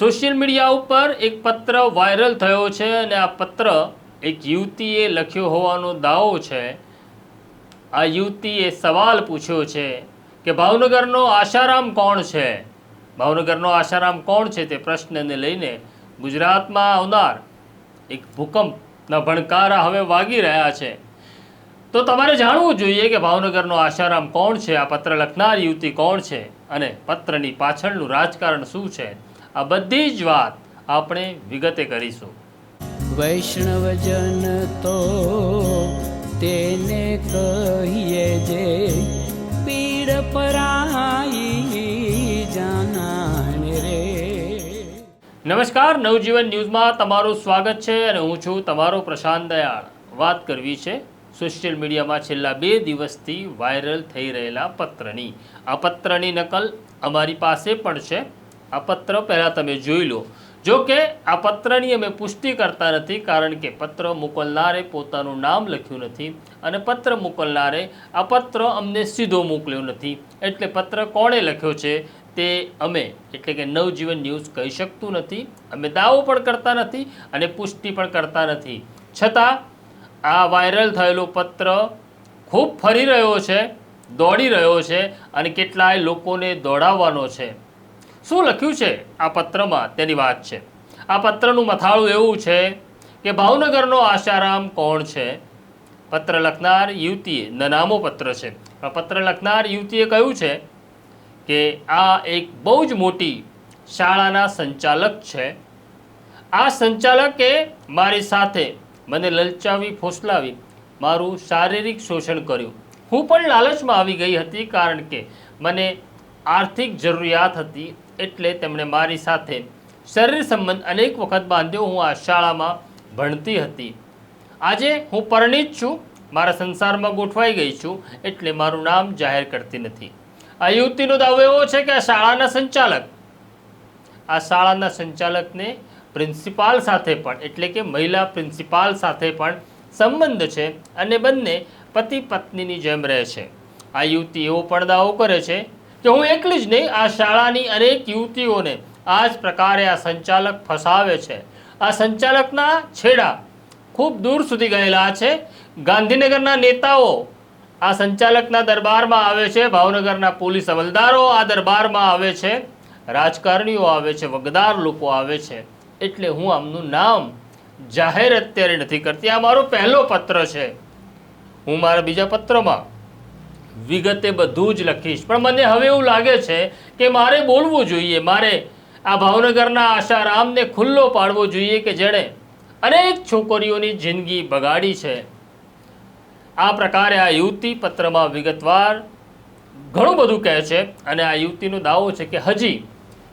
Social media ઉપર એક પત્ર વાયરલ થયો છે અને આ પત્ર એક યુવતીએ લખ્યો હોવાનો દાવો છે. આ યુવતીએ સવાલ પૂછ્યો છે કે ભાવનગરનો આશારામ કોણ છે? ભાવનગરનો આશારામ કોણ છે તે પ્રશ્નને લઈને ગુજરાતમાં આવનાર એક ભૂકંપના ભણકારા હવે વાગી રહ્યા છે. તો તમારે જાણવું જોઈએ કે ભાવનગરનો આશારામ કોણ છે? આ પત્ર લખનાર યુવતી કોણ છે? અને પત્રની પાછળનું રાજકારણ શું છે? આ બધી જ વાત આપણે વિગતે કરીશું. વૈષ્ણવજન તો તેને કહીએ જે પીડ પરાઈ જાનાને રે. નમસ્કાર નવજીવન ન્યૂઝમાં તમારું સ્વાગત છે અને હું છું તમારો પ્રશાંત દયાળ. વાત કરવી છે સોશિયલ મીડિયામાં છેલ્લા બે દિવસથી વાયરલ થઈ રહેલા પત્રની. આ પત્રની નકલ અમારી પાસે પણ છે. આ પત્ર પહેલાં તમે જોઈ લો. જો કે આ પત્રની અમે પુષ્ટિ કરતા નથી કારણ કે પત્ર મોકલનારે પોતાનું નામ લખ્યું નથી અને પત્ર મોકલનારે આ પત્ર અમને સીધો મોકલ્યો નથી. એટલે પત્ર કોણે લખ્યો છે? તે અમે, એટલે કે નવજીવન ન્યૂઝ કહી શકતું નથી. અમે દાવો પણ કરતા નથી અને પુષ્ટિ પણ કરતા નથી. છતાં, આ વાયરલ થયેલો પત્ર ખૂબ ફરી રહ્યો છે, દોડી રહ્યો છે અને કેટલાય લોકોને દોડાવવાનો છે. શું લખ્યું છે? આ પત્રમાં તેની વાત છે. આ પત્રનું મથાળું એવું છે કે ભાવનગરનો આશારામ કોણ છે? પત્ર લખનાર યુવતીએ નનામો પત્ર છે. પત્ર લખનાર યુવતીએ કહ્યું છે કે આ એક બહુ જ મોટી શાળાના સંચાલક છે. આ સંચાલકે મારી સાથે મને લલચાવી, ફોસલાવી, મારું શારીરિક શોષણ કર્યું. હું પણ લાલચમાં આવી ગઈ હતી કારણ કે મને આર્થિક જરૂરિયાત હતી. એટલે તેમણે મારી સાથે શરીર સંબંધ અનેક વખત બાંધ્યો હું આ શાળામાં ભણતી હતી. આજે હું પરિણીત છું, મારા સંસારમાં ગોઠવાઈ ગઈ છું, એટલે મારું નામ જાહેર કરતી નથી. આ યુવતીનો દાવો એવો છે કે આ શાળાના સંચાલક, આ શાળાના સંચાલકને પ્રિન્સિપાલ સાથે પણ, એટલે કે મહિલા પ્રિન્સિપાલ સાથે પણ સંબંધ છે અને બંને પતિ પત્નીની જેમ રહે છે. આ યુવતી એવો પણ દાવો કરે છે કે હું એકલી જ નહીં, આ શાળાની અનેક યુવતીઓને આ જ પ્રકારે આ સંચાલક ફસાવે છે. આ સંચાલકના છેડા ખૂબ દૂર સુધી ગયેલા છે. ગાંધીનગરના નેતાઓ આ સંચાલકના દરબારમાં આવે છે. ભાવનગરના પોલીસ અમલદારો આ દરબારમાં આવે છે. રાજકારણીઓ આવે છે. વગદાર લોકો આવે છે. એટલે હું આમનું નામ જાહેર અત્યારે નથી કરતી. આ મારો પહેલો પત્ર છે. હું મારા બીજા પત્રમાં વિગતે બધું જ લખીશ. પણ મને હવે એવું લાગે છે કે મારે બોલવું જોઈએ. મારે આ ભાવનગરના આશારામને ખુલ્લો પાડવો જોઈએ કે જેણે અનેક છોકરીઓની જિંદગી બગાડી છે. આ પ્રકારે આ યુવતી પત્રમાં વિગતવાર ઘણું બધું કહે છે અને આ યુવતીનો દાવો છે કે હજી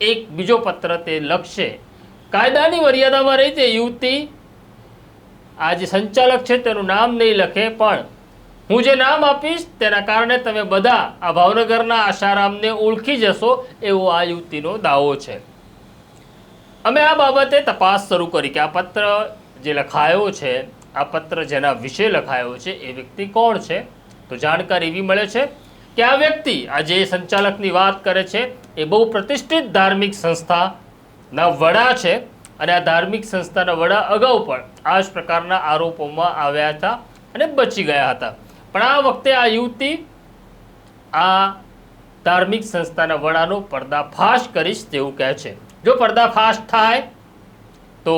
એક બીજો પત્ર તે લખશે. કાયદાની મર્યાદામાં રહી તે યુવતી આ જે સંચાલક છે, તેનું નામ નહીં લખે, પણ હું જે નામ આપીશ તેના કારણે તમે બધા આ ભાવનગરના આશારામને ઓળખી જશો એવો આ યુવતીનો દાવો છે. અમે આ બાબતે તપાસ શરૂ કરી કે આ પત્ર જે લખાયો છે, આ પત્ર જેના વિશે લખાયો છે એ વ્યક્તિ કોણ છે? તો જાણકારી એવી મળે છે કે આ વ્યક્તિ આ જે સંચાલકની વાત કરે છે, એ બહુ પ્રતિષ્ઠિત ધાર્મિક સંસ્થાના વડા છે અને આ ધાર્મિક સંસ્થાના વડા અગાઉ પણ આ જ પ્રકારના આરોપોમાં આવ્યા હતા અને બચી ગયા હતા. પણ આ વખતે આ યુવતી આ ધાર્મિક સંસ્થાના વડાનો પર્દાફાશ કરીશ તેવું કહે છે. જો પર્દાફાશ થાય તો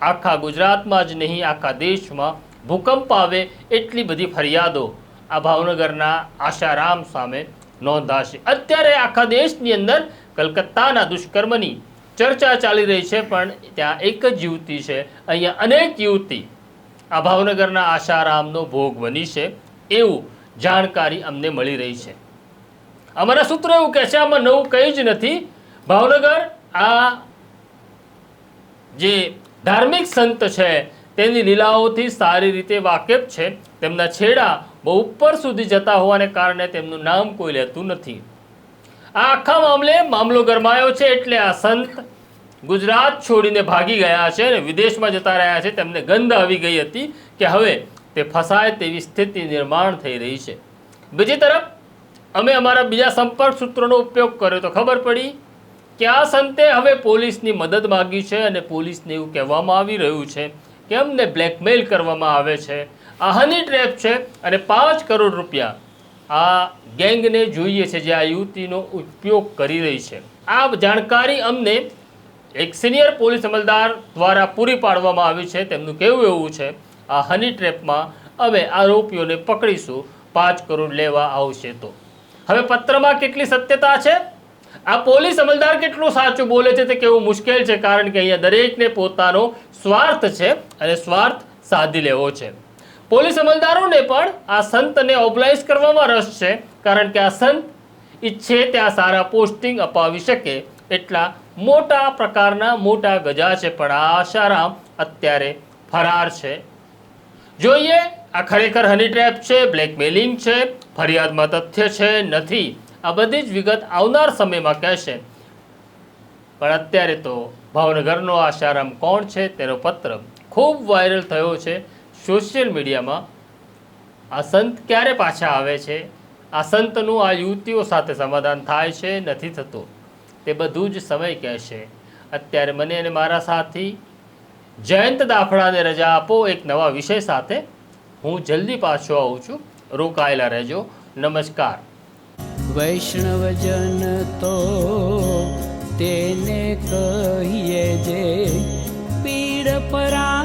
આખા ગુજરાતમાં જ નહીં, આખા દેશમાં ભૂકંપ આવે એટલી બધી ફરિયાદો આ ભાવનગરના આશારામ સામે નોંધાશે. અત્યારે આખા દેશની અંદર કલકત્તાના દુષ્કર્મની ચર્ચા ચાલી રહી છે, પણ ત્યાં એક જ યુવતી છે. અહીંયા અનેક યુવતી આ ભાવનગરના આશારામનો ભોગ બની છે. એવું જાણકારી અમને મળી રહી છે. અમારા સૂત્રો એવું કહે છે, આમાં નવું કંઈ જ નથી. ભાવનગર આ જે ધાર્મિક સંત છે, તેની લીલાઓથી સારી રીતે વાકેફ છે. તેમના છેડા બહુ ઉપર સુધી જતા હોવાને કારણે તેમનું નામ કોઈ લેતું નથી. આ આખા મામલે મામલો ગરમાયો છે એટલે આ સંત ગુજરાત છોડીને ભાગી ગયા છે અને વિદેશમાં જતા રહ્યા છે. તેમને ગંધ આવી ગઈ હતી કે હવે તે ફસાય તેવી સ્થિતિ નિર્માણ થઈ રહી છે. બીજી તરફ, અમે અમારા બીજા સંપર્ક સૂત્રોનો ઉપયોગ કર્યો તો ખબર પડી કે આ સંતે હવે પોલીસની મદદ માગી છે અને પોલીસને એવું કહેવામાં આવી રહ્યું છે કે અમને બ્લેકમેલ કરવામાં આવે છે. આ હની ટ્રેપ છે અને પાંચ કરોડ રૂપિયા આ ગેંગને જોઈએ છે જે આ યુવતીનો ઉપયોગ કરી રહી છે. આ જાણકારી અમને એક સિનિયર પોલીસ અમલદાર દ્વારા પૂરી પાડવામાં આવી છે. તેમનું કહેવું એવું છે આ હની ટ્રેપમાં અમે આરોપીઓને પકડીશું. પાંચ કરોડ લેવા આવશે તો. હવે પત્રમાં કેટલી સત્યતા છે? આ પોલીસ અમલદાર કેટલું સાચું બોલે છે તે કેવું મુશ્કેલ છે? કારણ કે અહીંયા દરેકને પોતાનો સ્વાર્થ છે અને સ્વાર્થ સાધી લેવો છે. પોલીસ અમલદારોને પણ આ સંતને ઓબ્લાઇઝ કરવામાં રસ છે. કારણ કે આ સંત ઈચ્છે ત્યાં સારા પોસ્ટિંગ અપાવી શકે એટલા મોટા પ્રકારના મોટા ગજા છે. પણ આ આશારામ અત્યારે ફરાર છે. જોઈએ, આ ખરેખર હની ટ્રેપ છે બ્લેકમેલિંગ છે, ફરિયાદમાં તથ્ય છે, નથી. આ બધી જ વિગત આવનાર સમયમાં કહેશે. પણ અત્યારે તો ભાવનગરનો આશારામ કોણ છે તેનો પત્ર ખૂબ વાયરલ થયો છે સોશિયલ મીડિયામાં આ સંત ક્યારે પાછા આવે છે? આ સંતનું આ યુવતીઓ સાથે સમાધાન થાય છે? નથી થતું. તે બધું જ સમય કહેશે. અત્યારે મને અને મારા સાથી જયંત દાફડાને રજા આપો, એક નવા વિષય સાથે હું જલ્દી પાછો આવું છું. રોકાયેલા રહેજો. નમસ્કાર. વૈષ્ણવજન તો તેને કહીએ જે પીડ પરા